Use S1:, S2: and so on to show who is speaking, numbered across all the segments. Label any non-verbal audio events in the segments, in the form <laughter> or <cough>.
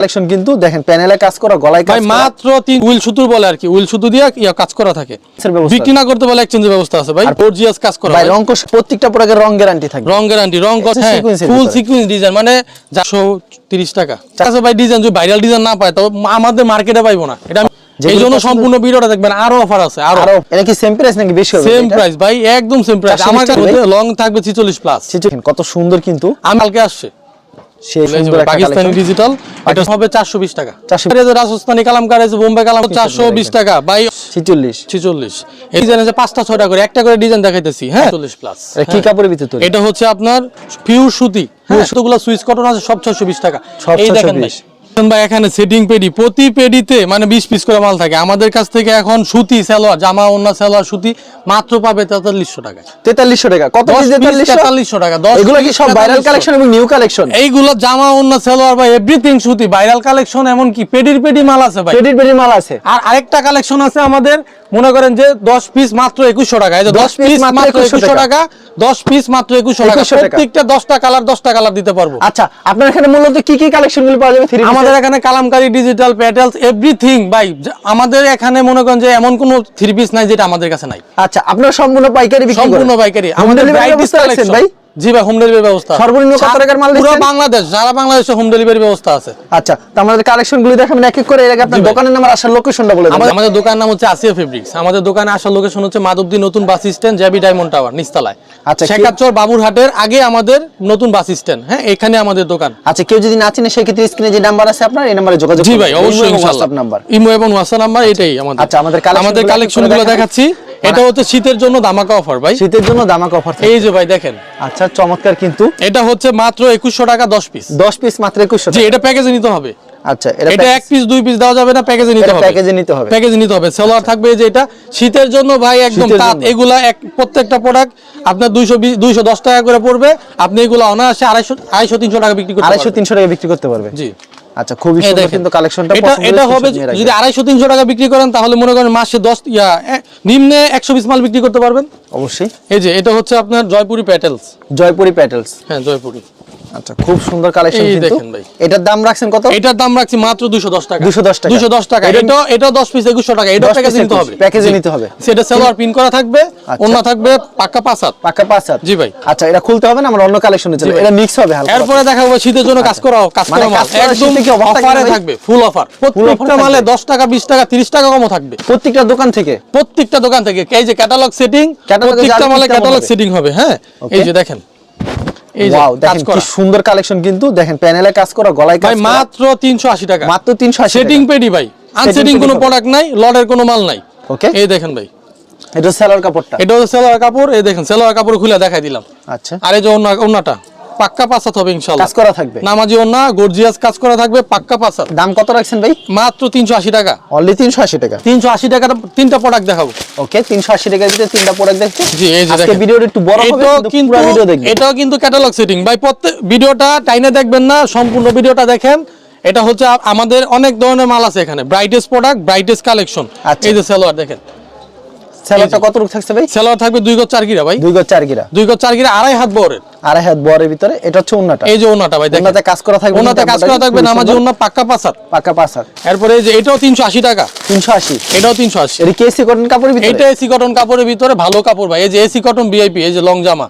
S1: Collection কিন্তু দেখেন প্যানেলে কাজ করা গলায় কাজ
S2: মাত্র তিন উইল সুতুর বলে আর কি উইল সুতু দিয়ে ইয়া কাজ করা থাকে। বিক্রি না করতে বলে এক্সচেঞ্জের ব্যবস্থা আছে ভাই গর্জিয়াস কাজ করা
S1: ভাই। রং প্রত্যেকটা প্রোডাক্টের রং গ্যারান্টি থাকবে।
S2: রং গ্যারান্টি রং হ্যাঁ ফুল। সিকুয়েন্স ডিজাইন মানে চারশো তিরিশ টাকা। আচ্ছা ভাই ডিজাইন যদি ভাইরাল ডিজাইন না পায় তবে আমাদের মার্কেটে পাইবো না। এটা এই জন্য সম্পূর্ণ ভিডিওটা দেখবেন আরও অফার আছে
S1: আরও। এটা কি সেম প্রাইস নাকি বেশি হবে
S2: সেম? প্রাইস ভাই একদম সেম প্রাইস আমার কাছে লং থাকবে 46 প্লাস
S1: কত সুন্দর কিন্তু।
S2: আমি কালকে আসছে।
S1: সেই সুন্দর
S2: পাকিস্তানি
S1: কালেকশন
S2: ডিজিটাল এটা হবে 420 টাকা।
S1: 420
S2: এটা যে রাজস্থানি কালামকার আছে বোম্বে কালাম 420 টাকা। ভাই
S1: 46
S2: 46 এই ডিজাইন আছে পাঁচটা ছয়টা করে একটা করে ডিজাইন দেখাইতেছি হ্যাঁ? 40 প্লাস
S1: কি কাপড়ের ভিতরে তৈরি?
S2: এটা হচ্ছে আপনার পিওর সুতি। হ্যাঁ। সুতোগুলো সুইচ কটন আছে সব 620 টাকা। এই দেখেন ভাই দেখেন ভাই এখানে সেটিং পেডি প্রতি পেডিতে মানে 20 পিস করে মাল থাকে। আমাদের কাছ থেকে এখন সুতি সালোয়ার জামা ওন্না সালোয়ার সুতি মাত্র পাবে 4300 টাকা।
S1: 4300 টাকা। কত পিস 4300
S2: 4300 টাকা 10
S1: এগুলো কি সব ভাইরাল কালেকশন এবং নিউ কালেকশন
S2: এইগুলো জামা ওন্না সালোয়ার বা এভরিথিং সুতি ভাইরাল কালেকশন এমন কি পেডির পেডি মাল আছে ভাই।
S1: ক্রেডিট বেরি মাল আছে।
S2: আর আরেকটা কালেকশন আছে আমাদের মনে করেন যে 10 পিস মাত্র একুশশো টাকা। এই যে 10 পিস মাত্র 2100 টাকা। 10 পিস মাত্র 2100 টাকা।
S1: 2100 টাকা।
S2: প্রত্যেকটা 10টা কালার 10টা কালার দিতে পারব।
S1: আচ্ছা আপনার এখানে মূলত কি কি কালেকশনগুলো পাওয়া যাবে? থ্রি
S2: আমাদের এখানে কালামকারি ডিজিটাল প্যাটেলস এভরিথিং ভাই আমাদের এখানে মনে করেন যে এমন কোনো থ্রি পিস নাই যেটা আমাদের কাছে নাই।
S1: আচ্ছা আপনার সম্পূর্ণ পাইকারি
S2: সম্পূর্ণ পাইকারি। আমাদের।
S1: ভাই?
S2: জি ভাই হোম ডেলিভারি ব্যবস্থা
S1: সর্বনিম্ন কত টাকার মাল
S2: পুরো বাংলাদেশ সারা বাংলাদেশে হোম ডেলিভারি ব্যবস্থা আছে।
S1: আচ্ছা তো আমাদের কালেকশনগুলো দেখাবেন এক এক করে এর আগে আপনার
S2: জি ভাই।
S1: দোকানের আসার লোকেশনটা বলে দেন।
S2: আমাদের আমাদের নাম হচ্ছে আসিয়া ফেব্রিক্স আমাদের দোকানে আসার লোকেশন হচ্ছে মাধবদী নতুন বাস স্ট্যান্ড জ্যাবি ডায়মন্ড টাওয়ার নিস্তালায়
S1: আচ্ছা,
S2: শেখাচর বাবুরহাটের আগে আমাদের নতুন বাস স্ট্যান্ড হ্যাঁ এখানে আমাদের দোকান।
S1: আচ্ছা কেউ যদি না চিনে সেক্ষেত্রে স্ক্রিনে যে নাম্বার আছে আপনার এই নাম্বারে যোগাযোগ
S2: জি ভাই অবশ্যই ইনশাআল্লাহ
S1: নাম্বার
S2: ইমো এবং হোয়াটসঅ্যাপ নাম্বার এটাই আমাদের।
S1: আচ্ছা, আমাদের
S2: দেখাচ্ছি। এটা হচ্ছে শীতের জন্য দামাকা অফার ভাই।
S1: শীতের জন্য দামাক অফার
S2: এই যে ভাই দেখেন।
S1: আচ্ছা চমৎকার কিন্তু।
S2: এটা হচ্ছে মাত্র একুশশো টাকা দশ পিস
S1: 10 পিস মাত্র 2100
S2: জি এটা প্যাকেজে নিতে হবে।
S1: আচ্ছা এটা
S2: এক পিস দুই পিস দেওয়া যাবে না প্যাকেজে নিতে হবে।
S1: প্যাকেজে নিতে হবে।
S2: প্যাকেজে নিতে হবে। সেলোয়ার থাকবে এই যে এটা। শীতের জন্য ভাই একদম তাঁত এগুলা এক প্রত্যেকটা প্রোডাক্ট আপনার দুইশো দুইশো দশ টাকা করে পড়বে। আপনি এগুলো অনায়াসে আড়াইশো আড়াইশো তিনশো টাকা বিক্রি করতে
S1: 250
S2: পারবেন
S1: 300 টাকা বিক্রি করতে পারবে।
S2: জি।
S1: আচ্ছা খুবই সুন্দর কিন্তু কালেকশনটা
S2: এটা এটা হবে যদি আড়াইশো তিনশো টাকা বিক্রি করেন তাহলে মনে করেন মাসে দশ ইয়া এ- নিম্নে একশো পিস মাল বিক্রি করতে পারবেন।
S1: অবশ্যই।
S2: এই যে এটা হচ্ছে আপনার জয়পুরি প্যাটেলস।
S1: জয়পুরি প্যাটেলস।
S2: হ্যাঁ জয়পুরি।
S1: আচ্ছা খুব সুন্দর কালেকশন কিন্তু।
S2: দেখেন ভাই।
S1: এটার দাম রাখছেন কত?
S2: এটার দাম রাখছি মাত্র দুশো দশ টাকা।
S1: 210 টাকা।
S2: দুশো দশ টাকা।
S1: এটা-
S2: এটা এটা দশ পিস একুশশো টাকা। এটা
S1: 10
S2: প্যাকেজ নিতে হবে।
S1: প্যাকেজে নিতে হবে।
S2: সেটা সেলোয়ার পিন করা থাকবে
S1: আচ্ছা।
S2: অন্য থাকবে পাক্কা জি ভাই।
S1: আচ্ছা এটা খুলতে হবে না? আমরা অন্য কালেকশনে চলে এটা মিক্স হবে হালকা।
S2: এরপরে দেখাবো শীতের জন্য কাজ করা কাজ
S1: মানে
S2: করা মাল। একদম
S1: কি
S2: অফারে থাকবে ফুল অফার প্রত্যেকটা মালে দশ টাকা বিশ টাকা তিরিশ টাকা কমও থাকবে।
S1: প্রত্যেকটা দোকান থেকে?
S2: প্রত্যেকটা দোকান থেকে। এই যে ক্যাটালগ সেটিং প্রত্যেকটা মালে ক্যাটালগ সেটিং হবে হ্যাঁ? এই যে দেখেন।
S1: ওয়াও দেখেন কি সুন্দর কালেকশন কিন্তু। দেখেন প্যানেলে কাজ করা গলায়
S2: ভাই
S1: কাজ করা।
S2: মাত্র তিনশো আশি টাকা।
S1: মাত্র 380
S2: সেটিং পেডি ভাই। আনসেটিং কোনো প্রোডাক্ট নাই লডের কোনো মাল নাই।
S1: ওকে
S2: এই দেখেন ভাই।
S1: এটা সেলার কাপড়টা।
S2: এটা সেলোয়ার কাপড় এই দেখেন সেলোয়ার কাপড় খুলে দেখাই দিলাম।
S1: আচ্ছা।
S2: আর এই যে ওন্নাটা পাক্কা পাসাত হবে ইনশাআল্লাহ।
S1: কাজ করা থাকবে?
S2: নামাজি ওন্না গর্জিয়াস কাজ করা থাকবে পাক্কা পাসাত
S1: দাম কত রাখছেন ভাই?
S2: মাত্র তিনশো আশি টাকা।
S1: অনলি 380 টাকা?
S2: তিনশো আশি টাকার তিনটা প্রোডাক্ট দেখাবো।
S1: ওকে 380 টাকার ভিতরে তিনটা প্রোডাক্ট দেখছি।
S2: জি এই যে
S1: আজকে ভিডিওটা একটু বড় হবে কিন্তু পুরো ভিডিও দেখবেন।
S2: এটাও কিন্তু ক্যাটালগ সেটিং ভাই প্রত্যেক ভিডিওটা টাইনে দেখবেন না সম্পূর্ণ ভিডিওটা দেখেন। এটা হচ্ছে আমাদের অনেক ধরনের মাল আছে এখানে। Brightest product brightest
S1: collection.
S2: এই যে সেলোয়ার দেখেন।
S1: সেলারটা কত রূপ থাকছে ভাই?
S2: থাকবে দুই গজ চার গিরা ভাই।
S1: দুই গজ চার গিরা।
S2: দুই গজ চার গিরা আড়াই হাত বরের।
S1: আড়াই হাত বরের ভিতরে এটা হচ্ছে উন্নাটা।
S2: এই যে ভাই দেখেন।
S1: কাজ করা থাকবে
S2: কাজ করা থাকবে নামাজি ওনা পাক্কা পাসার
S1: হাত
S2: এরপরে এই যে এটাও তিনশো আশি টাকা।
S1: 380
S2: এটাও তিনশো আশি।
S1: এটা কেসি কটন কাপড়ের ভিতরে?
S2: এটা এসি কটন কাপড়ের ভিতরে ভালো কাপড় ভাই। এই যে এসি কটন ভিআইপি এই যে লং জামা।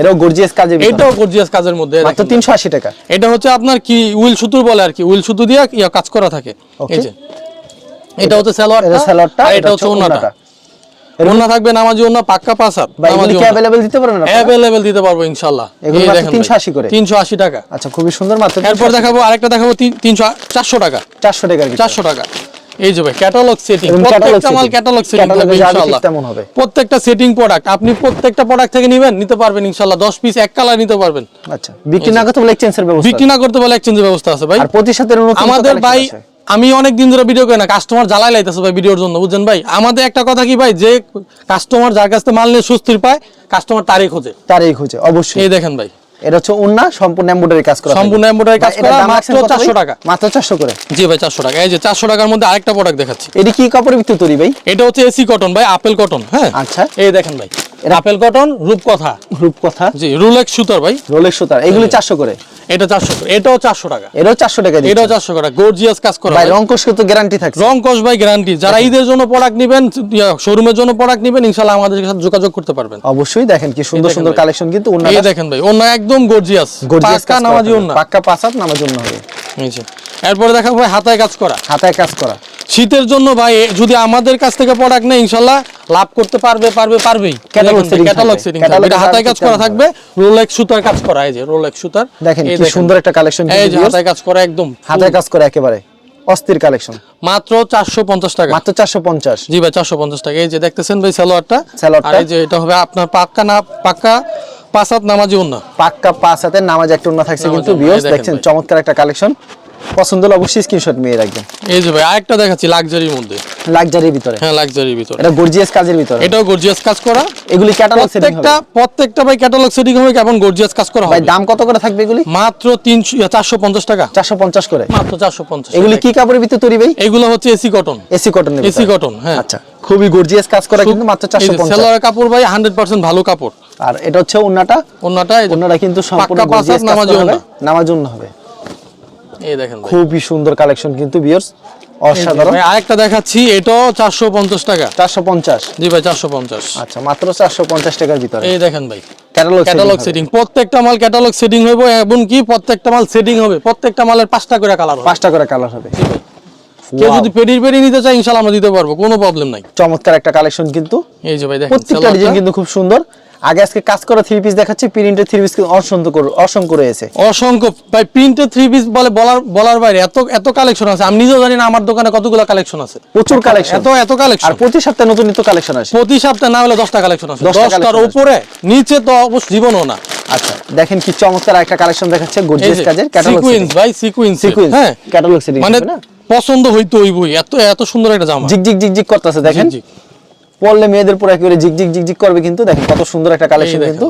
S1: এটাও গর্জিয়াস কাজের
S2: এটাও গর্জিয়াস কাজের মধ্যে
S1: মাত্র
S2: দেখেন।
S1: 380 টাকা।
S2: এটা হচ্ছে আপনার কি উইল সুতুর বলে আর কি উইল সুতু দিয়ে কাজ করা থাকে. এই যে। এটা হচ্ছে সালোয়ারটা
S1: এটা সালোয়ারটা
S2: আর এটা হচ্ছে ওন্নাটা ওন্না থাকবে নামাজি ওন্না পাক্কা পাসার
S1: ভাই এগুলো কি अवेलेबल দিতে পারবেন আপনারা
S2: অ্যাভেলেবল দিতে পারবো ইনশাআল্লাহ
S1: এগুলো
S2: এই
S1: মাত্র
S2: দেখেন
S1: 380 করে।
S2: 380 টাকা
S1: আচ্ছা খুবই সুন্দর মাত্র
S2: এরপর দেখাবো আরেকটা দেখাবো তিন- তিনশো চারশো টাকা
S1: 400 টাকার ভিতরে।
S2: চারশো টাকা এই যে ভাই ক্যাটালগ সেটিং
S1: এবং catalog
S2: প্রত্যেকটা মাল
S1: setting।
S2: ক্যাটালগ সেটিং
S1: Catalog এ
S2: থাকবে
S1: যা দেখি
S2: ইনশাআল্লাহ
S1: তেমন হবে।
S2: প্রত্যেকটা সেটিং প্রোডাক্ট আপনি প্রত্যেকটা প্রোডাক্ট থেকে নেবেন নিতে পারবেন ইনশাআল্লাহ 10 পিস এক কালার নিতে পারবেন
S1: আচ্ছা বিক্রি না করতে বলে এক্সচেঞ্জের ব্যবস্থা
S2: বিক্রি না করতে বলে এক্সচেঞ্জের ব্যবস্থা আছে ভাই
S1: আর প্রতি সাথে নতুন
S2: আমাদের
S1: collection
S2: ভাই
S1: আছে।
S2: আমি অনেক দিন ধরে ভিডিও করি না কাস্টমার জ্বালাই লাইতেছে ভাই ভিডিওর জন্য বুঝছেন ভাই? আমাদের একটা কথা কি ভাই যে কাস্টমার যার কাছ থেকে মাল নিয়ে সুস্থির পায় কাস্টমার তারই খোঁজে।
S1: তার এই খুঁজে অবশ্যই।
S2: এই দেখেন ভাই।
S1: এটা হচ্ছে উন্না সম্পূর্ণ এমব্রয়ডারি কাজ করা
S2: সম্পূর্ণ
S1: থাকবে।
S2: কাজ করা, মাত্র
S1: রাখছেন
S2: 400 টাকা।
S1: মাত্র 400 করে?
S2: জি ভাই চারশো টাকা। এই যে চারশো টাকার মধ্যে আরেকটা প্রোডাক্ট দেখাচ্ছি।
S1: এটি কি কাপড়ের ভিতরে তৈরি ভাই?
S2: এটা হচ্ছে এসি কটন ভাই আপেল কটন হ্যাঁ?
S1: আচ্ছা।
S2: এই দেখেন ভাই। আপেল কটন রূপকথা।
S1: রূপকথা।
S2: জি রুলেক্স সুতার ভাই।
S1: রোলের সুতার এগুলি চারশো করে।
S2: এটা চারশো এটাও চারশো টাকা।
S1: এটাও চারশো টাকা দিচ্ছে
S2: এটাও চারশো টাকা গর্জিয়াস কাজ করা
S1: ভাই
S2: ভাই।
S1: রং তো গ্যারান্টি থাকছে।
S2: রং কস ভাই গ্যারান্টি যারা ঈদের জন্য প্রোডাক্ট নেবেন শোরুমের জন্য প্রোডাক্ট নেবেন ইনশাল্লাহ আমাদের সাথে যোগাযোগ করতে পারবেন।
S1: অবশ্যই দেখেন কি সুন্দর সুন্দর কালেকশন কিন্তু
S2: এই দেখেন ভাই অন্য একদম গর্জিয়াস
S1: গর্জিয়াস
S2: পাক্কা নামাজি অন্য
S1: পাক্কা পাঁচাত নামার জন্য হবে।
S2: এরপরে দেখাবো ভাই হাতায় কাজ করা।
S1: হাতায় কাজ করা।
S2: শীতের জন্য ভাই যদি আমাদের কাছ থেকে প্রোডাক্ট নেই ইনশাল্লাহ লাভ করতে পারবে পারবে পারবেই। ক্যাটালগ। সেটিং এটা হাতায় কাজ করা থাকবে। রোলেক্স সুতার কাজ করা এই যে রোলেক্স সুতার।
S1: দেখেন কি সুন্দর একটা কালেকশন
S2: এই যে হাতায় কাজ করা একদম
S1: হাতায় কাজ করা একেবারে। অস্থির কালেকশন
S2: মাত্র চারশো পঞ্চাশ টাকা।
S1: মাত্র চারশো পঞ্চাশ।
S2: জি ভাই চারশো পঞ্চাশ টাকা। এই যে দেখতেছেন ভাই সালোয়ারটা।
S1: সালোয়ারটা।
S2: আর এই যে এটা হবে আপনার পাক্কা না পাক্কা পাঁচাত নামাজি অন্য
S1: পাক্কা পাঁচ হাতের নামাজ একটা উন্না থাকছে কিন্তু
S2: দেখেন
S1: দেখছেন চমৎকার একটা কালেকশন পছন্দ হলে অবশ্যই স্ক্রিনশট নিয়ে রাখবেন।
S2: এই যে ভাই আরেকটা দেখাচ্ছি লাক্সারির মধ্যে।
S1: লাক্সারির ভিতরে।
S2: হ্যাঁ লাক্সারির ভিতরে।
S1: এটা গর্জিয়াস কাজের ভিতরে।
S2: এটাও গর্জিয়াস কাজ করা।
S1: এগুলি ক্যাটালগ সেটিং
S2: প্রত্যেকটা প্রত্যেকটা ভাই ক্যাটালগ সেটিং হবে কেমন গর্জিয়াস কাজ করা
S1: ভাই দাম কত করে থাকবে এগুলি?
S2: মাত্র তিনশো চারশো পঞ্চাশ টাকা।
S1: চারশো পঞ্চাশ করে।
S2: মাত্র চারশো পঞ্চাশ
S1: এগুলি কি কাপড়ের ভিতরে তৈরি ভাই?
S2: এগুলো হচ্ছে AC cotton
S1: AC cotton
S2: AC cotton হ্যাঁ।
S1: আচ্ছা খুবই গর্জিয়াস কাজ করা কিন্তু মাত্র চারশো পঞ্চাশ।
S2: সেলোয়ার কাপড় ভাই হান্ড্রেড পার্সেন্ট ভালো কাপড়।
S1: আর এটা হচ্ছে
S2: অন্যটা এই যে
S1: কিন্তু সম্পূর্ণ গর্জিয়াস
S2: নামাজি
S1: হবে। জন্য হবে। খুবই সুন্দর কালেকশন কিন্তু বিয়ার্স অসাধারণ।
S2: আরেকটা দেখাচ্ছি এটাও চারশো পঞ্চাশ টাকা।
S1: চারশো পঞ্চাশ।
S2: জি ভাই চারশো পঞ্চাশ।
S1: আচ্ছা মাত্র চারশো পঞ্চাশ টাকার ভিতরে।
S2: এই দেখেন ভাই
S1: ক্যাটালগ
S2: সেটিং প্রত্যেকটা মাল ক্যাটালগ সেটিং হবে এবং কি প্রত্যেকটা মাল সেটিং হবে। প্রত্যেকটা মালের পাঁচটা করে কালার
S1: পাঁচটা করে কালার হবে।
S2: কেউ যদি পেডি নিতে চায় ইনশাআল্লাহ আমরা দিতে পারব কোনো প্রবলেম নাই।
S1: চমৎকার একটা কালেকশন কিন্তু।
S2: এই যে ভাই দেখেন
S1: প্রত্যেকটা ডিজাইন কিন্তু খুব সুন্দর। আগে আজকে কাজ করা থ্রি পিস দেখাচ্ছি প্রিন্টের থ্রি পিস অসংখ্য অসংখ্য রয়েছে।
S2: অসংখ্য। ভাই প্রিন্টেড থ্রি পিস বলে বলার বলার বাইরে এত এত কালেকশন আছে। আমি নিজেও জানি না আমার দোকানে কতগুলো কালেকশন আছে।
S1: প্রচুর কালেকশন
S2: এত এত কালেকশন আর
S1: প্রতি সপ্তাহে নতুন নিত্য কালেকশন আসে।
S2: প্রতি সপ্তাহে না হলে দশটা কালেকশন আছে
S1: 10টা
S2: দশটার উপরে নিচে তো অবশ্য জীবনও না।
S1: আচ্ছা দেখেন কি চমৎকার একটা কালেকশন দেখাচ্ছে গর্জিয়াস কাজের ক্যাটালগ
S2: সিকুয়েন্স ভাই সিকুয়েন্স
S1: সিকুয়েন্স
S2: হ্যাঁ।
S1: ক্যাটালগ সেটিং
S2: মানে পছন্দ হইতো ওই বই এত এত সুন্দর একটা জামা।
S1: জিগ জিগ জিগ জিগ করতেছে দেখেন। পড়লে মেয়েদের পুরো একেবারে জিগ জিগ জিগ জিগ করবে কিন্তু। দেখেন কত সুন্দর একটা কালেকশন কিন্তু।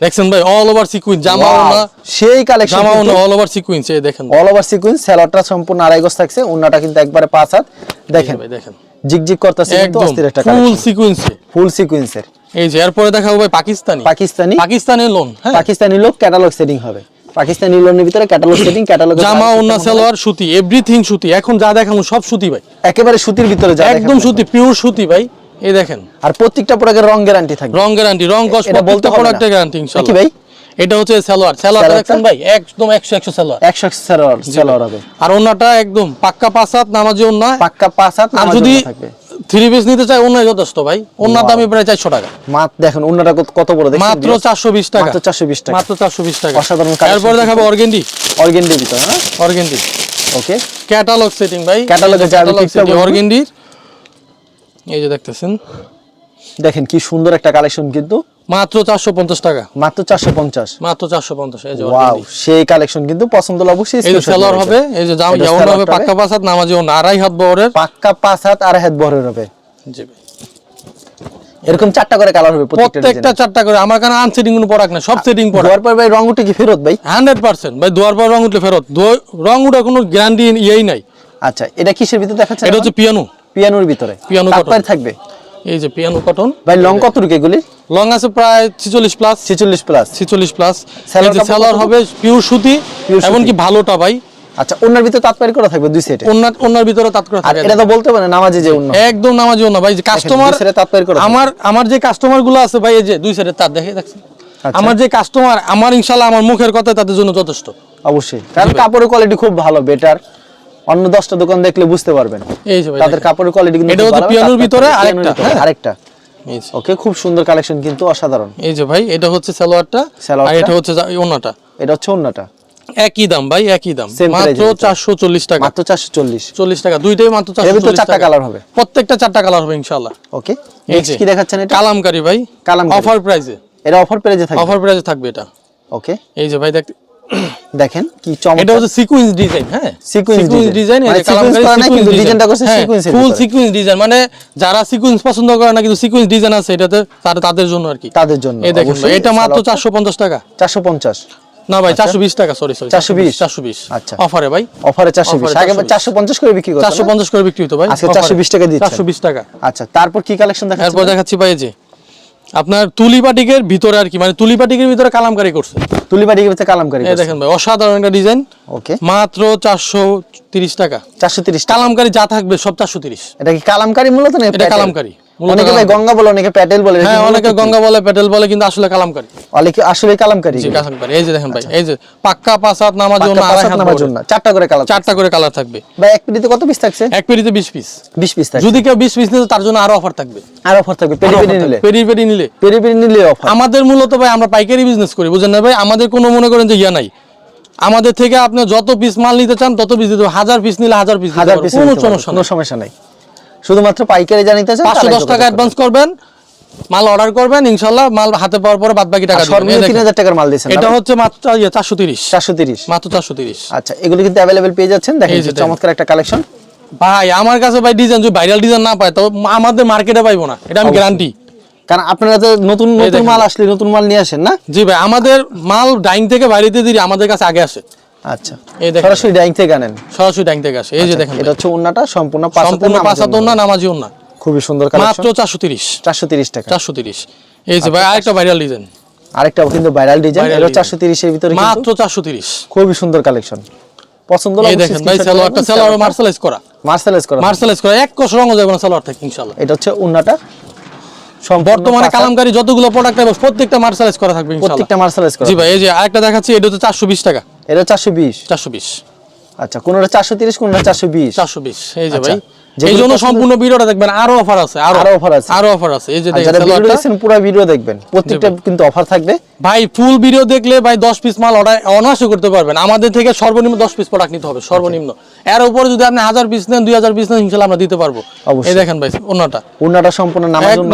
S2: দেখছেন ভাই অল ওভার সিকুয়েন্স জামা ওনা
S1: সেই কালেকশন
S2: জামা ওনা অল ওভার সিকুয়েন্স এই দেখেন
S1: অল ওভার সিকুয়েন্স স্যালাডটা সম্পূর্ণ আড়াই গজ থাকছে ওন্নাটা কিন্তু একবারে পাঁচ হাত। দেখেন
S2: ভাই দেখেন।
S1: জিগ জিগ করতেছে কিন্তু অস্থির একটা কালেকশন ফুল
S2: সিকুয়েন্সে
S1: ফুল সিকুয়েন্সের
S2: এই যে এরপরে দেখাবো ভাই পাকিস্তানি।
S1: পাকিস্তানি।
S2: পাকিস্তানি লোন হ্যাঁ।
S1: পাকিস্তানি লোক ক্যাটালগ সেটিং হবে। পাকিস্তানি লোনের ভিতরে ক্যাটালগ সেটিং ক্যাটালগ
S2: জামা ওনা সালোয়ার সুতি এভরিথিং সুতি। এখন যা দেখাবো সব সুতি ভাই।
S1: একেবারে সুতির ভিতরে যা
S2: একদম। সুতি পিওর সুতি ভাই। এই দেখেন।
S1: আর প্রত্যেকটা প্রোডাক্টের রং গ্যারান্টি থাকবে।
S2: রং গ্যারান্টি রং কস
S1: বলতে।
S2: প্রোডাক্টের গ্যারান্টি
S1: কি
S2: ইনশাআল্লাহ
S1: ভাই।
S2: এটা হচ্ছে সালোয়ার। সালোয়ার? দেখছেন ভাই একদম 100 100 সালোয়ার।
S1: 100 সেলার সেলার হবে।
S2: আর ওনাটা একদম পাক্কা পাঁচাত নামাজি ওনা
S1: পাক্কা পাঁচ হাত
S2: আর
S1: নামাজ
S2: যদি থ্রি পিস নিতে চাই ওনাই যথেষ্ট ভাই। ওনার দামই প্রায় 400 টাকা।
S1: মাত দেখেন ওন্নাটা কত- বড় দেখছেন?
S2: মাত্র 420 টাকা।
S1: মাত্র 420 টাকা।
S2: মাত্র 420 টাকা।
S1: অসাধারণ
S2: এরপর দেখাবো অর্গেন্ডি
S1: অর্গেন্ডির ভিতরে না
S2: অর্গেন্ডি
S1: ওকে
S2: ক্যাটালগ সেটিং ভাই।
S1: এ যা
S2: অর্গেন্ডির এই যে দেখতেছেন।
S1: দেখেন কি সুন্দর একটা কালেকশন কিন্তু।
S2: মাত্র 450 টাকা।
S1: মাত্র 450
S2: মাত্র 450 এই যে
S1: ওয়াও
S2: অর্গেন্ডি
S1: সেই কালেকশন কিন্তু পছন্দ অবশ্যই
S2: সেলর হবে এই যে যেমন হবে পাক্কা পাঁচাত নামাজি আড়াই হাত বহরের।
S1: পাক্কা পাঁচ হাত আর হাত বহরের হবে।
S2: জি
S1: এরকম চারটা করে কালার হবে
S2: প্রত্যেকটা চারটা করে আমার কাছে আনসেটিং কোনো প্রোডাক্ট না সব সেটিং প্রোডাক্ট
S1: দেওয়ার পর ভাই রং উঠে কি ফেরত ভাই?
S2: হান্ড্রেড পার্সেন্ট ভাই দুয়ার পর রং উঠলে ফেরত। রং উঠে কোনো গ্যারান্টি ইয়েই নাই।
S1: আচ্ছা এটা কিসের ভিতরে দেখাচ্ছে?
S2: এটা হচ্ছে পিয়ানো।
S1: পিয়ানোর ভিতরে? Piano
S2: cotton।
S1: থাকবে?
S2: এই যে পিয়ানো কটন
S1: ভাই লং কত রুকে এগুলি?
S2: লং আছে প্রায় ছিচল্লিশ প্লাস
S1: 46 প্লাস
S2: ছিচল্লিশ প্লাস
S1: Salwar কাপড়
S2: সেলার হবে পিওর সুতি এমনকি ভালোটা ভাই।
S1: আচ্ছা ওনার ভিতরে তাৎপর্য করা থাকবে দুই সেটে
S2: অন্য অন্যার ভিতরে তাৎ করে
S1: আর
S2: থাকে।
S1: এটা তো বলতে পারে নামাজে যে অন্য
S2: একদম নামাজি না ভাই যে কাস্টমার
S1: এ তাৎপর্য করা
S2: আমার আমার যে কাস্টমারগুলো আছে ভাই এই যে দুই সাইডে তার দেখে দেখছেন?
S1: আচ্ছা।
S2: আমার যে কাস্টমার আমার ইনশাল্লাহ আমার মুখের কথা তাদের জন্য যথেষ্ট।
S1: অবশ্যই। কারণ কাপড়ের কোয়ালিটি খুব ভালো বেটার অন্য দশটা দোকান দেখলে বুঝতে পারবেন।
S2: ভাই
S1: তাদের কাপড়ের কোয়ালিটি কিন্তু
S2: এটা হচ্ছে পিয়ানোর ভিতরে আরেকটা,
S1: ভিতরে
S2: হ্যাঁ।
S1: আরেকটা। ওকে খুব সুন্দর কালেকশন কিন্তু অসাধারণ।
S2: এই যে ভাই এটা হচ্ছে সালোয়ারটা আর এটা হচ্ছে ওনাটা
S1: এটা হচ্ছে অন্যটা
S2: একই দাম ভাই একই দাম। মাত্র
S1: এর ভিতরে।
S2: চারশো চল্লিশ টাকা।
S1: মাত্র চারশো চল্লিশ।
S2: চল্লিশ টাকা দুইটাই মাত্র
S1: চারটা কালার হবে।
S2: প্রত্যেকটা চারটা কালার হবে ইনশাল্লাহ
S1: ওকে নেক্সট কি দেখাচ্ছেন এটা?
S2: কালামকারি ভাই
S1: কালামকারী।
S2: অফার প্রাইসে
S1: এটা অফার পেজে থাকবে।
S2: অফার প্রাইসে থাকবে এটা।
S1: ওকে
S2: এই যে ভাই দেখতে <clears throat>
S1: দেখেন কি
S2: এটা হচ্ছে সিকুয়েন্স ডিজাইন হ্যাঁ?
S1: Design।
S2: ডিজাইন
S1: মানে sequence করা না, কিন্তু ডিজাইনটা করছে এর
S2: ফুল। সিকুয়েন্স ডিজাইন মানে যারা সিকুয়েন্স পছন্দ করে না কিন্তু সিকুয়েন্স ডিজাইন আছে এটাতে তাদের জন্য আর কি।
S1: তাদের জন্য
S2: এই দেখেন এটা মাত্র
S1: চারশো
S2: চারশো পঞ্চাশ টাকা।
S1: চারশো পঞ্চাশ।
S2: না ভাই চারশো বিশ টাকা সরি সরি
S1: 420
S2: চারশো বিশ।
S1: আচ্ছা।
S2: অফারে ভাই?
S1: অফারে চারশো বিশ।
S2: Offer এ
S1: আগে
S2: 420
S1: চারশো পঞ্চাশ করে বিক্রি করতো
S2: চারশো পঞ্চাশ করে বিক্রি হতো ভাই
S1: আজকে 420 টাকা।
S2: চারশো বিশ টাকা।
S1: আচ্ছা তারপর কি কালেকশন দেখাচ্ছেন
S2: এরপর দেখাচ্ছি ভাই এই যে আপনার তুলি পাটিকের ভিতরে আর কি মানে তুলি পাটিকের ভিতরে কালামকারি করছে।
S1: তুলিপাটিকের ভিতরে কালামকারি
S2: এই দেখেন ভাই অসাধারণ একটা ডিজাইন।
S1: ওকে।
S2: মাত্র চারশো তিরিশ টাকা।
S1: চারশো তিরিশ টাকা।
S2: কালামকারি যা থাকবে সব চারশো তিরিশ।
S1: এটা কি কালামকারি মূলত না
S2: এটা কালামকারী।
S1: অনেকে ভাই গঙ্গা বলে অনেকে প্যাটেল বলে
S2: হ্যাঁ অনেকে গঙ্গা বলে পেটেল বলে কিন্তু আসলে কালামকারি।
S1: অনেকে আসলে কালামকারি?
S2: জি কালামকারি। এই যে দেখেন ভাই এই যে পাক্কা পাসাত
S1: নামার জন্য চারটা করে কালার
S2: চারটা করে কালার থাকবে।
S1: ভাই এক পিডিতে কত পিস থাকছে?
S2: এক পেরিতে বিশ পিস
S1: বিশ পিস থাকছে।
S2: যদি কেউ বিশ পিস নিতে তার জন্য আরও অফার থাকবে।
S1: আর অফার থাকবে। পেরি পেরি নিলে।
S2: পেরি পেরি নিলে।
S1: পেরি পেরি নিলে অফার
S2: আমাদের মূলত ভাই আমরা পাইকারি বিজনেস করি বুঝেন না ভাই? আমাদের কোনো মনে করেন যে ইয়া নাই। আমাদের থেকে আপনি যত পিস মাল নিতে চান তত পিস দিতে হাজার পিস নিলে হাজার পিস
S1: হাজার পিস
S2: কোনো সমস্যা নাই।
S1: শুধুমাত্র পাইকারি জানিতে চান
S2: পাঁচশো
S1: তাহলে
S2: দশ টাকা অ্যাডভান্স করবেন মাল অর্ডার করবেন ইনশাল্লাহ মাল হাতে পাওয়ার পরে বাদ বাকি টাকা দিবেন। এই
S1: সর্বনিম্ন তিন
S2: দেখেন।
S1: হাজার টাকার মাল দিয়েছেন
S2: এটা হচ্ছে মাত্র ইয়ে চারশো তিরিশ।
S1: চারশো তিরিশ।
S2: মাত্র চারশো তিরিশ।
S1: আচ্ছা এগুলো কিন্তু অ্যাভেলেবেল পেয়ে যাচ্ছেন? দেখেন চমৎকার একটা কালেকশন
S2: ভাই আমার কাছে ভাই ডিজাইন যদি ভাইরাল ডিজাইন না পায় তো আমাদের মার্কেটে পাইবো না। এটা আমি গ্যারান্টি
S1: কারণ আপনারা যে নতুন নতুন মাল আসলে নতুন মাল নিয়ে আসেন না?
S2: জি ভাই আমাদের মাল ডাইং থেকে বাইরেতে দিই আমাদের কাছে আগে আসে।
S1: আচ্ছা।
S2: এই দেখেন।
S1: সরাসরি ডাইং থেকে আনেন?
S2: সরাসরি ডাইং থেকে আসে। এই যে দেখেন
S1: এটা হচ্ছে উন্নাটা সম্পূর্ণ
S2: সম্পূর্ণ
S1: নামাজ
S2: পাঁচ না নামাজি না
S1: খুবই সুন্দর
S2: মাত্র
S1: কালেকশন
S2: তিরিশ।
S1: চারশো তিরিশ টাকা।
S2: চারশো তিরিশ। এই যে ভাই আরেকটা ভাইরাল ডিজাইন
S1: আরেকটা কিন্তু ভাইরাল ডিজাইন এটা
S2: design।
S1: চারশো তিরিশের ভিতরে
S2: মাত্র চারশো তিরিশ।
S1: খুবই সুন্দর কালেকশন। পছন্দ
S2: এই দেখেন ভাই সালোয়ারটা সালোয়ার মার্শালাইজ করা।
S1: মার্শালাইজ করা।
S2: মার্শালাইজ করা। এক কষ রঙও যাবে না সালোয়ার থেকে ইনশাল্লাহ
S1: এটা হচ্ছে উন্নাটা।
S2: বর্তমানে কালামকারী যতগুলো প্রোডাক্ট আছে প্রত্যেকটা মার্শালাইজ করা থাকবে
S1: প্রত্যেকটা মার্শালাইজ করা
S2: জি ভাই এই যে আরেকটা দেখাচ্ছি এটা হচ্ছে চারশো বিশ টাকা।
S1: এটা চারশো বিশ?
S2: চারশো বিশ।
S1: আচ্ছা কোনটা চারশো তিরিশ কোনটা চারশো বিশ?
S2: চারশো বিশ এই যে
S1: আচ্ছা,
S2: ভাই। এই জন্য সম্পূর্ণ ভিডিওটা দেখবেন আরও অফার আছে
S1: আরও। offer আছে।
S2: আরও অফার আছে এই যে দেখেন সালোয়ারটা।
S1: দেখছেন পুরো ভিডিও দেখবেন। প্রত্যেকটা কিন্তু অফার থাকবে।
S2: ভাই ফুল ভিডিও দেখলে ভাই দশ পিস মাল অর্ডার অনায়াসে করতে পারবেন। আমাদের থেকে সর্বনিম্ন দশ পিস প্রোডাক্ট নিতে হবে সর্বনিম্ন। এর উপরে যদি আপনি হাজার পিস নেন দুই হাজার পিস নেন ইনশাল্লাহ আমরা দিতে পারব। এই দেখেন ভাই অন্যটা
S1: উন্নাটা সম্পূর্ণ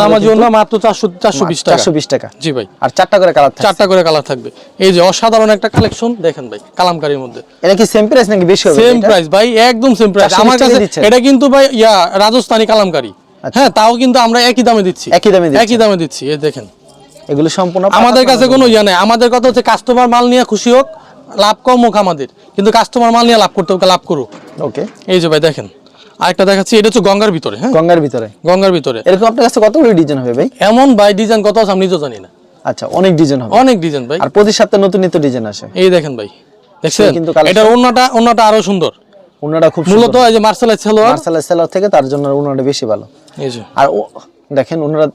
S1: নামাজ
S2: অন্য মাত্র চারশো চারশো বিশ টাকা।
S1: চারশো বিশ টাকা।
S2: জি ভাই।
S1: আর চারটা করে কালার
S2: চারটা করে কালার থাকবে। এই যে অসাধারণ একটা কালেকশন দেখেন ভাই কালামকারীর মধ্যে।
S1: এটা কি সেম প্রাইস নাকি বেশি হবে
S2: সেম প্রাইস ভাই একদম সেম প্রাইস আমার কাছে এটা কিন্তু ভাই ইয়া রাজস্থানি কালামকারী।
S1: আচ্ছা।
S2: হ্যাঁ তাও কিন্তু আমরা একই দামে দিচ্ছি।
S1: একই দামে।
S2: একই দামে দিচ্ছি এই দেখেন।
S1: এগুলো সম্পূর্ণ
S2: আমাদের কাছে কোনো ইয়া নেই। আমাদের কথা হচ্ছে কাস্টমার মাল নিয়ে খুশি হোক লাভ কম হোক আমাদের। কিন্তু কাস্টমার মাল নিয়ে লাভ করতে হোক লাভ করুক।
S1: ওকে।
S2: এই যে ভাই দেখেন। আরেকটা দেখাচ্ছি এটা হচ্ছে গঙ্গার ভিতরে হ্যাঁ?
S1: গঙ্গার ভিতরে।
S2: গঙ্গার ভিতরে।
S1: এরকম আপনার কাছে কতগুলো ডিজাইন হবে ভাই?
S2: এমন ভাই ডিজাইন কত আছে আমি নিজেও জানি না।
S1: আচ্ছা অনেক ডিজাইন হবে।
S2: অনেক ডিজাইন ভাই।
S1: আর প্রতি সপ্তাহে নতুন নিত্য ডিজাইন আসে।
S2: এই দেখেন ভাই দেখছেন?
S1: কিন্তু
S2: এটার অন্যটা অন্যটা আরও সুন্দর।
S1: উনাটা খুব
S2: মূলত এই যে মার্শাল সালোয়ার
S1: মার্শাল থেকে তার জন্য উনাটা বেশি ভালো।
S2: এই যে।
S1: আর দেখেন ওনারা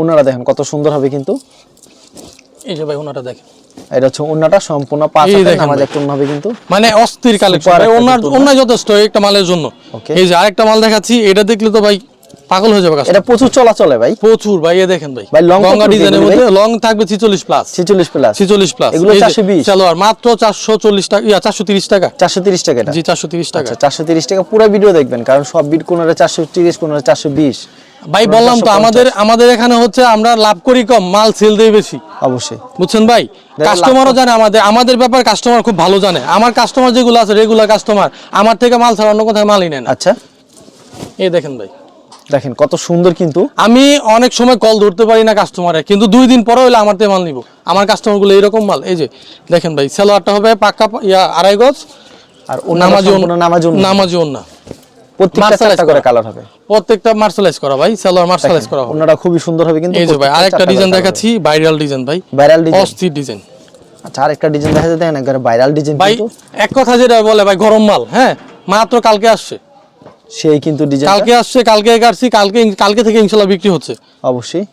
S1: ওনারা দেখেন কত সুন্দর হবে কিন্তু।
S2: এই যে ভাই ওনাটা দেখেন।
S1: এটা হচ্ছে ওনাটা সম্পূর্ণ পাঁচ
S2: ভাই।
S1: একটা হবে কিন্তু।
S2: মানে অস্থির কালেকশন ভাই ওনার
S1: কিন্তু।
S2: যথেষ্ট একটা মালের জন্য। এই যে আরেকটা মাল দেখাচ্ছি এটা দেখলে তো ভাই পাগল হয়ে যাবে
S1: এটা প্রচুর চলাচলে ভাই।
S2: প্রচুর ভাই এ দেখেন ভাই।
S1: ভাই, long
S2: গঙ্গা ডিজাইনের মধ্যে লং থাকবে 46 প্লাস
S1: ছিচল্লিশ প্লাস
S2: 46 প্লাস
S1: এগুলো 420
S2: সালোয়ার মাত্র 440 টাকা ইয়া 430 টাকা।
S1: চারশো তিরিশ টাকা এটা।
S2: জি 430 টাকা।
S1: আচ্ছা চারশো তিরিশ টাকা পুরো ভিডিও দেখবেন কারণ সব বিট তিরিশ কোনটা চারশো বিশ।
S2: ভাই বললাম তো আমাদের আমাদের এখানে হচ্ছে আমরা লাভ করি কম মাল সেল দেই বেশি।
S1: অবশ্যই।
S2: বুঝছেন ভাই? কাস্টমারও জানে আমাদের আমাদের ব্যাপার কাস্টমার খুব ভালো জানে। আমার কাস্টমার যেগুলো আছে রেগুলার কাস্টমার আমার থেকে মাল ছাড়া অন্য কোথায় মালই নেয় না।
S1: আচ্ছা।
S2: এই দেখেন ভাই।
S1: দেখেন কত সুন্দর কিন্তু।
S2: আমি অনেক সময় কল ধরতে পারি না কাস্টমারে কিন্তু দুই দিন পরে হলে আমার থেকে মাল নিব। আমার কাস্টমারগুলো এরকম মাল। এই যে দেখেন ভাই সালোয়ারটা হবে পাক্কা ইয়া আড়াই গজ।
S1: আর
S2: নামাজি
S1: নামাজি নামাজি
S2: নামাজি ওন্না
S1: প্রত্যেকটা করে কালার হবে।
S2: প্রত্যেকটা মার্শালাইজ করা ভাই। সালোয়ার মার্শালাইজ করা হবে।
S1: ওনারা খুবই সুন্দর হবে কিন্তু
S2: এই যে ভাই আরেকটা ডিজাইন দেখাচ্ছি ভাইরাল ডিজাইন ভাই।
S1: ভাইরাল ডিজাইন
S2: অস্থির ডিজাইন
S1: আচ্ছা আরেকটা ডিজাইন দেখা যায় দেখেন একবারে ভাইরাল ডিজাইন
S2: ভাই এক কথা যেটা বলে ভাই গরম মাল হ্যাঁ? মাত্র কালকে আসছে।
S1: সেই কিন্তু ডিজাইন
S2: কালকে আসছে কালকে কাটছি কালকে কালকে থেকে ইনশাল্লাহ বিক্রি হচ্ছে।
S1: অবশ্যই।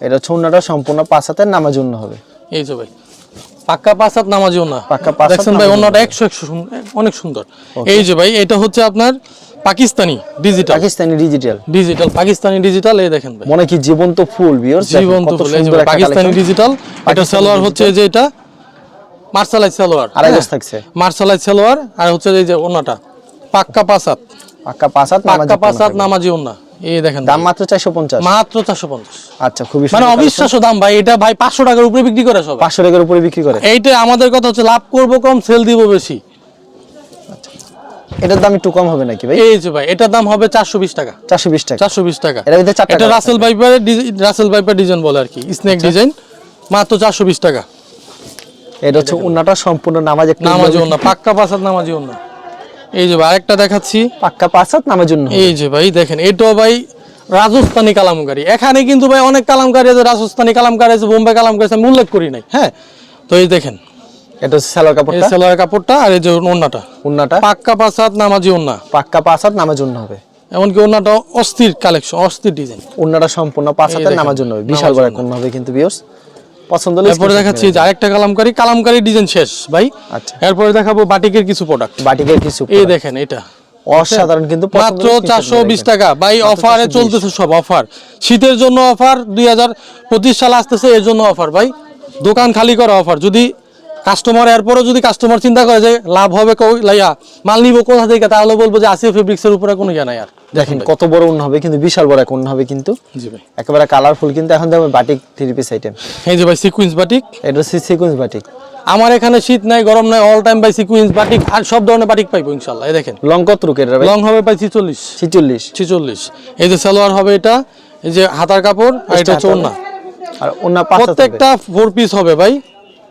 S1: এটা হচ্ছে সম্পূর্ণ পাঁচ হাতের নামাজ জন্য হবে।
S2: এই যে ভাই পাক্কা পাঁচ নামাজিও না।
S1: পাক্কা
S2: দেখছেন ভাই অন্যটা একশো একশো অনেক সুন্দর। এই যে ভাই এটা হচ্ছে আপনার Pakistani digital
S1: Pakistani digital
S2: digital Pakistani digital এই দেখেন ভাই।
S1: মনে কি জীবন্ত ফুল বিয়র
S2: জীবন্ত ফুল, পাকিস্তানি ডিজিটাল এটা সালোয়ার হচ্ছে যে এটা মার্শালাইজ সালোয়ার।
S1: আড়াই
S2: হ্যাঁ।
S1: গজ থাকছে।
S2: মার্শালাইজ সালোয়ার আর হচ্ছে এই যে ওন্নাটা পাক্কা পাঁচ হাত
S1: পাক্কা পাঁচ হাত
S2: পাক্কা পাঁচ হাত
S1: নামাজ
S2: ওন্না এই দেখেন
S1: দাম মাত্র চারশো পঞ্চাশ।
S2: মাত্র চারশো পঞ্চাশ।
S1: আচ্ছা খুবই
S2: মানে অবিশ্বাস্য দাম ভাই এটা ভাই পাঁচশো টাকার উপরে বিক্রি করে সবাই।
S1: পাঁচশো টাকার উপরে বিক্রি করে।
S2: এইটা আমাদের কথা হচ্ছে লাভ করব কম সেল দিব বেশি।
S1: এটার দাম একটু কম হবে নাকি ভাই?
S2: এই যে ভাই এটার দাম হবে চারশো বিশ টাকা।
S1: চারশো বিশ টাকা।
S2: চারশো বিশ টাকা।
S1: এটার ভিতরে চারটা
S2: এটা রাসেল ভাইপারের রাসেল ভাইপার ডিজাইন বলে আর কি স্নেক ডিজাইন মাত্র চারশো বিশ টাকা।
S1: এটা হচ্ছে উন্নাটা সম্পূর্ণ নামাজ
S2: নামাজি না পাক্কা পাসাদ নামাজি না এই যে ভাই আরেকটা দেখাচ্ছি।
S1: পাক্কা পাঁচ হাত নামাজ জন্য
S2: এই যে ভাই দেখেন এটাও ভাই রাজস্থানি কালামকারি। এখানে কিন্তু ভাই অনেক কালামকারি আছে রাজস্থানি কালামকারি আছে বোম্বে কালামকারি আছে আমি উল্লেখ করি নাই। হ্যাঁ তো এই দেখেন
S1: এটা হচ্ছে সালোয়ার কাপড়টা।
S2: সেলোয়ার কাপড়টা আর এই যে ওন্নাটা।
S1: উন্নাটা
S2: পাক্কা পাসাত নামাজি ওন্না।
S1: পাক্কা পাঁচ হাত নামার জন্য হবে।
S2: এমনকি অস্থির কালেকশন অস্থির ডিজাইন
S1: সম্পূর্ণ পাঁচ হাতের নামার জন্য হবে। বিশাল বড় হবে কিন্তু বিয়স পছন্দ হলে
S2: এরপরে দেখাচ্ছি যে আরেকটা কালামকারি। কালামকারি ডিজাইন শেষ ভাই।
S1: আচ্ছা।
S2: এরপরে দেখাবো বাটিকের কিছু প্রোডাক্ট
S1: বাটিকের কিছু
S2: এই দেখেন এটা।
S1: অসাধারণ কিন্তু
S2: মাত্র চারশো বিশ। টাকা। ভাই অফারে চলতেছে সব অফার শীতের জন্য অফার দুই হাজার পঁচিশ সাল আসতেছে এর জন্য অফার ভাই। দোকান খালি করা অফার যদি কাস্টমার এরপরও যদি কাস্টমার চিন্তা করে যে লাভ হবে লাইয়া মাল নিবো কোথা থেকে তাহলে বলব যে আসিয়া ফেব্রিক্সের উপরে কোনো ইয়া নাই আর।
S1: দেখেন কত বড় উন্ন হবে কিন্তু বিশাল বড় এক উন্ন হবে কিন্তু।
S2: জি ভাই।
S1: একেবারে কালারফুল কিন্তু এখন দেখবেন বাটিক থ্রি পিস আইটেম
S2: এই যে ভাই সিকুয়েন্স বাটিক
S1: এটা হচ্ছে সিকোয়েন্স বাটিক
S2: আমার এখানে শীত নাই গরম নাই অল টাইম ভাই সিকুয়েন্স বাটিক আর সব ধরনের বাটিক পাইবো ইনশাল্লাহ এই দেখেন।
S1: লং কত রুকের ভাই?
S2: লং হবে ভাই ছিচল্লিশ।
S1: ছিচল্লিশ।
S2: ছিচল্লিশ। এই যে সালোয়ার হবে এটা এই যে হাতার কাপড় আর এটা হচ্ছে ওড়না।
S1: আর হবে।
S2: প্রত্যেকটা ফোর পিস হবে ভাই।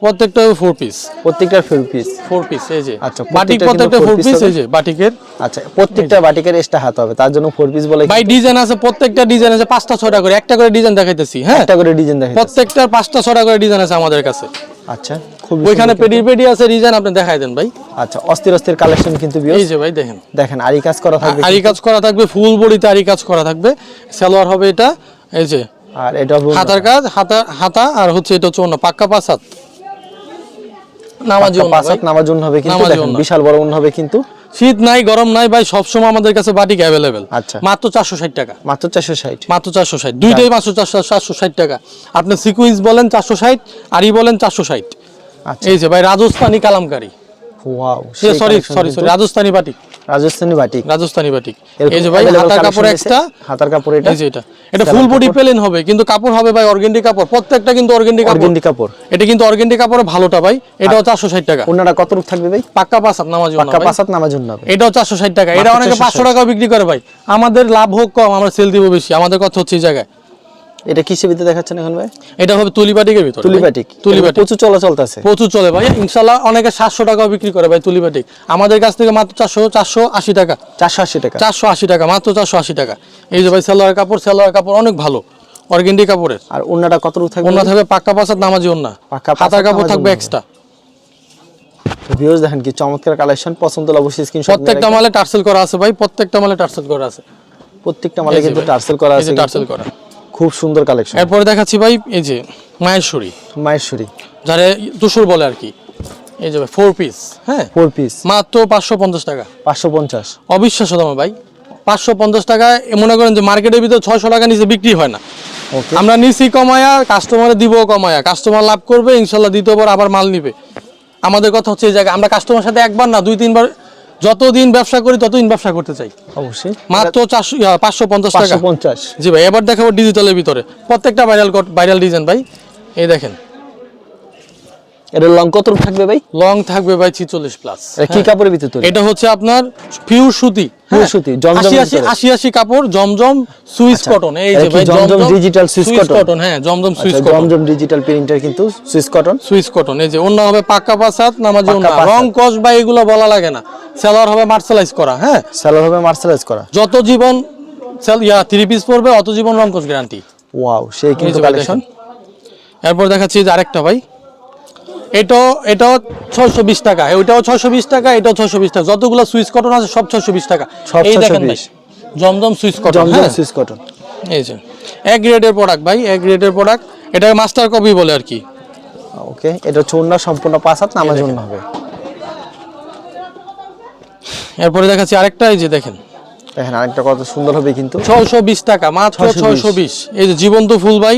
S2: প্রত্যেকটা ফোর পিস
S1: প্রত্যেকটা ফুল পিস
S2: ফোর পিস এই যে।
S1: আচ্ছা,
S2: বাটিক
S1: প্রত্যেকটা
S2: ফোর পিস এই যে বাটিকের।
S1: আচ্ছা প্রত্যেকটা বাটিকের এক্সট্রা হাত হবে তার জন্য ফোর পিস বলে
S2: ভাই ডিজাইন আছে প্রত্যেকটা ডিজাইন আছে পাঁচটা ছটা করে একটা করে ডিজাইন দেখাইতেছি হ্যাঁ?
S1: একটা করে ডিজাইন দেখেন
S2: প্রত্যেকটার পাঁচটা ছটা করে ডিজাইন আছে আমাদের কাছে।
S1: আচ্ছা খুব
S2: ওইখানে পেডি পেডি আছে ডিজাইন আপনি দেখাই দেন ভাই।
S1: আচ্ছা অস্থির অস্থির কালেকশন কিন্তু
S2: এই যে ভাই দেখেন।
S1: দেখেন আরি কাজ করা থাকবে
S2: আরি কাজ করা থাকবে ফুল বডিতে আরি কাজ করা থাকবে। সালোয়ার হবে এটা এই যে।
S1: আর এটা
S2: হাতার কাজ হাতা হাতা আর হচ্ছে এটা হচ্ছে অন্য পাক্কা পাঁচ হাত। নামাজি
S1: পাঁচ হাত নামার হবে কিন্তু দেখেন বিশাল বড় উন হবে কিন্তু।
S2: শীত নাই গরম নাই ভাই সবসময় আমাদের কাছে বাটিক অ্যাভেলেবেল
S1: আচ্ছা।
S2: মাত্র চারশো ষাট টাকা।
S1: মাত্র চারশো ষাট।
S2: মাত্র চারশো ষাট। দুইটাই মাত্র চারশো চারশো ষাট টাকা। আপনি সিকুইন্স বলেন চারশো ষাট আরই বলেন চারশো ষাট।
S1: আচ্ছা।
S2: এই যে ভাই
S1: Rajasthani
S2: Kalamkari. Sorry sorry sorry Rajasthani
S1: batik. Rajasthani
S2: batik. Rajasthani
S1: batik.
S2: এই যে ভাই হাতার কাপড়। এক্সট্রা
S1: হাতার কাপড় এটা।
S2: এই যে এটা। এটা ফুল বডি প্লেন হবে কিন্তু কাপড় হবে ভাই অর্গেন্ডি কাপড়। প্রত্যেকটা কিন্তু অর্গেন্ডি কাপড়।
S1: অর্গেন্ডি কাপড়।
S2: এটা কিন্তু অর্গেন্ডি কাপড়ে ভালোটা ভাই। এটাও চারশো ষাট টাকা।
S1: ওনারা কত রূপ থাকবে ভাই?
S2: পাক্কা নামাজ
S1: পাক্কা জন্য হবে
S2: এটাও চারশো ষাট টাকা। এটা অনেকে
S1: 460
S2: পাঁচশো টাকাও বিক্রি করে ভাই। আমাদের লাভ হোক কম আমরা সেল দিব বেশি। আমাদের কথা হচ্ছে এই জায়গায়।
S1: এটা কিসের ভিতরে দেখাচ্ছেন এখন ভাই?
S2: এটা হবে তুলিবাটিকের ভিতরে
S1: তুলি
S2: ভাই।
S1: বাটিক।
S2: তুলি
S1: এগুলো
S2: বাটিক।
S1: প্রচুর চলাচল আছে।
S2: প্রচুর চলে ভাই। ইনশাল্লাহ অনেকে সাতশো টাকাও বিক্রি করে ভাই তুলি বাটিক। আমাদের কাছ থেকে মাত্র চারশো চারশো আশি টাকা।
S1: চারশো আশি টাকা।
S2: চারশো আশি টাকা মাত্র চারশো আশি টাকা। এই যে ভাই সালোয়ার কাপড় সালোয়ার কাপড় অনেক ভালো। অর্গেন্ডি কাপড়ের।
S1: আর ওনাটা কত থাকবে?
S2: ওনা থাকবে পাক্কা পাঁচাত নামাজি ওনা
S1: পাক্কা পাঁচ
S2: হাতার কাপড় থাকবে এক্সট্রা
S1: ভিউয়ার্স দেখেন কি চমৎকার কালেকশন পছন্দ হলে অবশ্যই স্ক্রিনশট
S2: প্রত্যেকটা মালে টার্সেল করা আছে ভাই প্রত্যেকটা মালে টার্সেল করা আছে।
S1: প্রত্যেকটা মালে কিন্তু টার্সেল করা আছে
S2: টার্সেল করা।
S1: খুব সুন্দর কালেকশন
S2: এরপরে দেখাচ্ছি ভাই এই যে মায়েশ্বরী
S1: মায়েশ্বরী
S2: যারা তুষুর বলে আর কি। এই যে ফোর পিস হ্যাঁ?
S1: ফোর পিস
S2: মাত্র পাঁচশো পঞ্চাশ টাকা।
S1: পাঁচশো পঞ্চাশ।
S2: অবিশ্বাস্য দাম ভাই। পাঁচশো পঞ্চাশ টাকায় মনে করেন যে মার্কেটের ভিতরে ছয়শো টাকা নিচে বিক্রি হয় না।
S1: ওকে
S2: আমরা নিছি কমায়া কাস্টমারে দিব কমায়া। কাস্টমার লাভ করবে ইনশাল্লাহ দ্বিতীয়বার আবার মাল নিবে। আমাদের কথা হচ্ছে এই জায়গায় আমরা কাস্টমার সাথে একবার না দুই তিনবার যতদিন ব্যবসা করি ততদিন ব্যবসা করতে চাই।
S1: অবশ্যই।
S2: মাত্র চারশো পাঁচশো পঞ্চাশ টাকা।
S1: পঞ্চাশ।
S2: জি ভাই এবার দেখাবো ডিজিটালের ভিতরে। প্রত্যেকটা ভাইরাল ভাইরাল ডিজাইন ভাই। এই দেখেন
S1: এটা লং কত থাকবে ভাই?
S2: লং থাকবে ভাই ছিচল্লিশ প্লাস
S1: এটা কি কাপড়ের ভিতরে তৈরি?
S2: এটা হচ্ছে আপনার পিওর সুতি।
S1: সুতি, জমজমের
S2: আশি আশি
S1: ভিতরে।
S2: আশি আশি কাপড় জমজম সুইস
S1: আচ্ছা,
S2: কটন এই যে ভাই
S1: জমজম Swiss cotton?
S2: কটন হ্যাঁ জমজম সুইস
S1: আচ্ছা,
S2: কটন
S1: জমজম ডিজিটাল প্রিন্টার কিন্তু সুইস কটন
S2: সুইস কটন এই যে অন্য হবে পাক্কা পাসাত নামাজি অন্য। রং কস বা এগুলো বলা লাগে না। সেলার হবে মার্শালাইজ করা হ্যাঁ।
S1: সেলার হবে মার্শালাইজ করা।
S2: যত জীবন সেল ইয়া থ্রি পিস পড়বে অত জীবন রং কস গ্যারান্টি
S1: ওয়াও সেই কিন্তু
S2: ভাই
S1: কালেকশন
S2: এরপর দেখাচ্ছি যে আরেকটা ভাই। এটাও এটাও ছয়শো বিশ টাকা। ওইটাও ছয়শো বিশ টাকা এটাও ছয়শো বিশ টাকা। যতগুলো সুইস কটন আছে সব ছয়শো বিশ টাকা। এই দেখেন ভাই জমজম সুইস কটন হ্যাঁ?
S1: কটন
S2: এই যে এক গ্রেডের প্রোডাক্ট ভাই এক গ্রেডের প্রোডাক্ট এটা মাস্টার কপি বলে আর কি।
S1: ওকে এটা সম্পূর্ণ পাঁচ হাত নামার জন্য হবে।
S2: এরপরে দেখাচ্ছি আরেকটা এই যে দেখেন।
S1: দেখেন আরেকটা কত সুন্দর হবে কিন্তু।
S2: ছয়শো বিশ টাকা মাত্র
S1: 620
S2: ছয়শো বিশ। এই যে জীবন্ত ফুল ভাই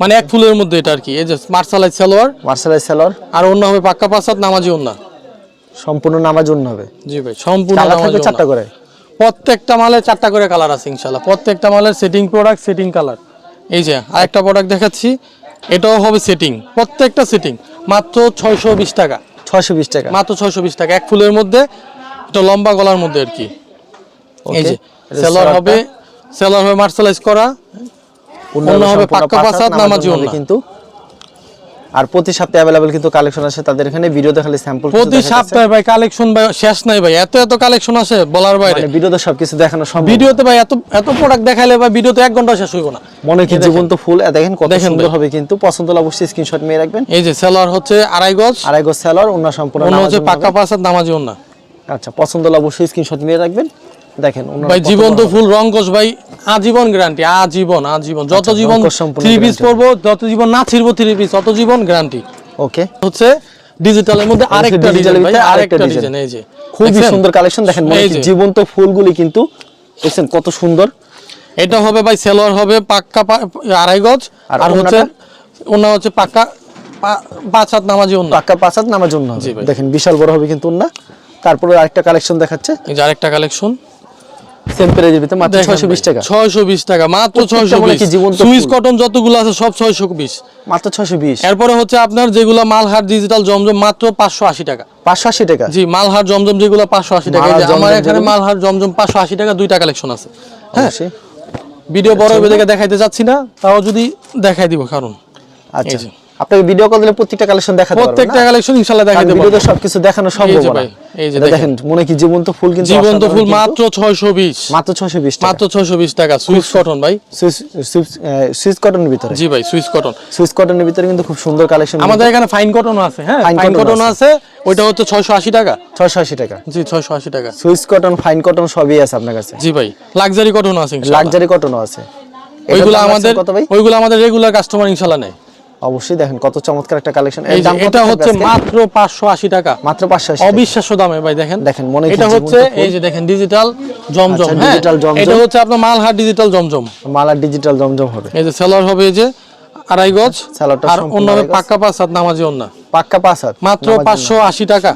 S2: মানে এক ফুলের মধ্যে এটা আর কি। এই যে মার্শালাইজ সালোয়ার।
S1: মার্শালাইজ সালোয়ার।
S2: আর অন্য হবে পাক্কা পাসাত নামাজি অন্য
S1: সম্পূর্ণ নামার জন্য হবে।
S2: জি ভাই সম্পূর্ণ নামাজি
S1: চারটা করে।
S2: প্রত্যেকটা মালের চারটা করে কালার আছে ইনশাল্লাহ প্রত্যেকটা মালের সেটিং প্রোডাক্ট সেটিং কালার এই যে আরেকটা প্রোডাক্ট দেখাচ্ছি এটাও হবে সেটিং প্রত্যেকটা সেটিং মাত্র ছয়শো বিশ টাকা।
S1: ছয়শো বিশ টাকা।
S2: মাত্র ছয়শো বিশ টাকা। এক ফুলের মধ্যে এটা লম্বা গলার মধ্যে আর কি। এই যে সেলর। হবে সেলর হবে মার্শালাইজ করা। অন্য হবে পাক্কা নামাজি
S1: কিন্তু আর প্রতি সপ্তাহে কিন্তু কালেকশন আছে তাদের এখানে ভিডিও দেখালে স্যাম্পল
S2: প্রতি সপ্তাহে ভাই কালেকশন ভাই শেষ নাই ভাই এত এত কালেকশন আছে বলার বাইরে।
S1: মানে ভিডিওতে সবকিছু দেখানো সম্ভব
S2: ভিডিওতে ভাই এত এত প্রোডাক্ট দেখাইলে ভাই ভিডিওতে এক ঘণ্টা শেষ হইব না।
S1: মনে কি জীবন্ত ফুল? দেখেন কত সুন্দর হবে কিন্তু। পছন্দ হলে অবশ্যই স্ক্রিনশট নিয়ে রাখবেন।
S2: এই যে সেলার হচ্ছে আড়াই গজ।
S1: আড়াই গজ সেলর অন্য সম্পূর্ণ
S2: হচ্ছে পাক্কা পাঁচাত নামাজি
S1: হবে। আচ্ছা পছন্দ হলে অবশ্যই স্ক্রিনশট নিয়ে রাখবেন। দেখেন
S2: ভাই জীবন্ত ফুল রঙ্কশ ভাই। আজীবন গ্যারান্টি আজীবন আজীবন। যত
S1: আচ্ছা,
S2: জীবন থ্রি পিস পরবো যত জীবন না ছিড়বো থ্রি পিস তত জীবন গ্যারান্টি
S1: ওকে
S2: হচ্ছে ডিজিটালের মধ্যে আরেকটা
S1: ভিতরে
S2: আরেকটা
S1: আরেকটা
S2: ডিজাইন এই যে।
S1: খুবই সুন্দর কালেকশন দেখেন মনে। জীবন্ত ফুলগুলি কিন্তু দেখছেন কত সুন্দর।
S2: এটা হবে ভাই সেলোয়ার হবে পাক্কা আড়াই গজ।
S1: আর
S2: হচ্ছে? ওনা হচ্ছে পাক্কা পাঁচ হাত নামাজি অন্য
S1: পাক্কা পাঁচাত নামার জন্য হবে।
S2: জি ভাই।
S1: দেখেন বিশাল বড় হবে কিন্তু না তারপরে আরেকটা কালেকশন দেখাচ্ছে।
S2: এই যে আরেকটা কালেকশন
S1: সেম প্রাইজের ভিতরে মাত্র 620 টাকা।
S2: ছয়শো বিশ টাকা মাত্র
S1: প্রত্যেকটা
S2: ছয়শো
S1: মনে
S2: বিশ।
S1: কি জীবন্ত
S2: সুইস কটন যতগুলো আছে সব ছয়শো বিশ।
S1: মাত্র 620
S2: এরপরে হচ্ছে আপনার যেগুলো মালহার ডিজিটাল জমজম মাত্র পাঁচশো আশি টাকা।
S1: 580 টাকা?
S2: জি মালহার জমজম যেগুলো পাঁচশো আশি টাকা। এই যে আমার এখানে মালহার জমজম পাঁচশো আশি টাকা দুইটা কালেকশন আছে। হ্যাঁ? ভিডিও বড় হবে দেখে দেখাইতে যাচ্ছি না তাও যদি দেখাই দিব কারণ।
S1: আচ্ছা। আপনাকে ভিডিও কল দিলে প্রত্যেকটা কালেকশন দেখাতে পারবেন
S2: প্রত্যেকটা কালেকশন দেখাইতে পারব।
S1: ভিডিওতে সবকিছু দেখানো সম্ভব না।
S2: এই যে দেখেন।
S1: মনে কি জীবন্ত ফুল কিন্তু
S2: জীবন্ত ফুল মাত্র ছয়শো বিশ।
S1: মাত্র 620 টাকা।
S2: মাত্র ছয়শো বিশ টাকা সুইস কটন ভাই।
S1: সুইস সুইস- কটনের ভিতরে।
S2: জি ভাই সুইস কটন
S1: সুইস কটনের ভিতরে কিন্তু খুব সুন্দর কালেকশন
S2: আমাদের এখানে ফাইন কটন আছে হ্যাঁ? ফাইন কটন আছে। ওইটা হচ্ছে ছয়শো আশি টাকা।
S1: 680 টাকা।
S2: জি ছয়শো আশি টাকা।
S1: সুইস কটন ফাইন কটন সবই আছে আপনার কাছে।
S2: জি ভাই লাক্সারি কটন আছে
S1: লাক্সারি কটনও আছে।
S2: ওইগুলো আমাদের ওইগুলো আমাদের রেগুলার কাস্টমার ইনশাল্লাহ নেয়।
S1: অবশ্যই দেখেন কত চমৎকার একটা কালেকশন
S2: এটা হচ্ছে মাত্র পাঁচশো আশি টাকা।
S1: মাত্র 580
S2: অবিশ্বাস্য দামে ভাই দেখেন।
S1: দেখেন, মনে
S2: এটা হচ্ছে এই যে দেখেন ডিজিটাল জমজম
S1: ডিজিটাল
S2: হ্যাঁ?
S1: digital জমজম।
S2: এটা হচ্ছে আপনার মালহার ডিজিটাল জমজম।
S1: মালহার ডিজিটাল জমজম হবে।
S2: এই যে সেলার হবে এই যে আড়াই গজ
S1: সেলারটা
S2: আর
S1: সম্পূর্ণ
S2: অন্য হবে
S1: আড়াই গজ।
S2: পাক্কা পাঁচ হাত নামাজি অন্য।
S1: পাক্কা পাঁচ হাত।
S2: মাত্র
S1: নামার জন্য।
S2: পাঁচশো আশি টাকা।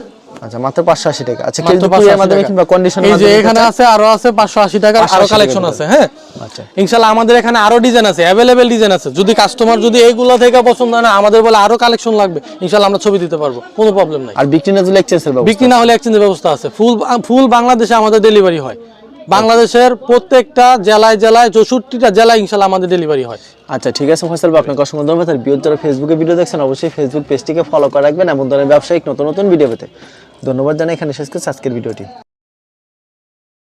S1: আচ্ছা মাত্র 580 টাকা। আচ্ছা কেউ
S2: 580
S1: কুরিয়ার মাধ্যমে কিংবা
S2: এই যে এখানে আছে আরও আছে পাঁচশো আশি টাকার
S1: আরও
S2: কালেকশন আছে হ্যাঁ?
S1: আচ্ছা।
S2: ইনশাল্লাহ আমাদের এখানে আরও ডিজাইন আছে অ্যাভেলেবেল ডিজাইন আছে। যদি কাস্টমার যদি এইগুলো থেকে পছন্দ হয় না আমাদের বলে আরও কালেকশন লাগবে ইনশাআল্লাহ আমরা ছবি দিতে পারব কোনো প্রবলেম নাই।
S1: আর বিক্রি না হলে এক্সচেঞ্জের ব্যবস্থা
S2: বিক্রি না হলে এক্সচেঞ্জের ব্যবস্থা আছে। ফুল ফুল বাংলাদেশে আমাদের ডেলিভারি হয়। বাংলাদেশের প্রত্যেকটা জেলায় জেলায় চৌষট্টিটা জেলায় ইনশাল্লাহ আমাদের ডেলিভারি হয়।
S1: আচ্ছা ঠিক আছে ফয়সাল ভাই, আপনাকে অসংখ্য ধন্যবাদ। আর বিয়োগ যারা ফেসবুকে ভিডিও দেখছেন, অবশ্যই ফেসবুক পেজটিকে ফলো করে রাখবেন এমন ধরনের ব্যবসায়িক নতুন নতুন ভিডিও পেতে। ধন্যবাদ জানাই, এখানে শেষ করছি আজকের ভিডিওটি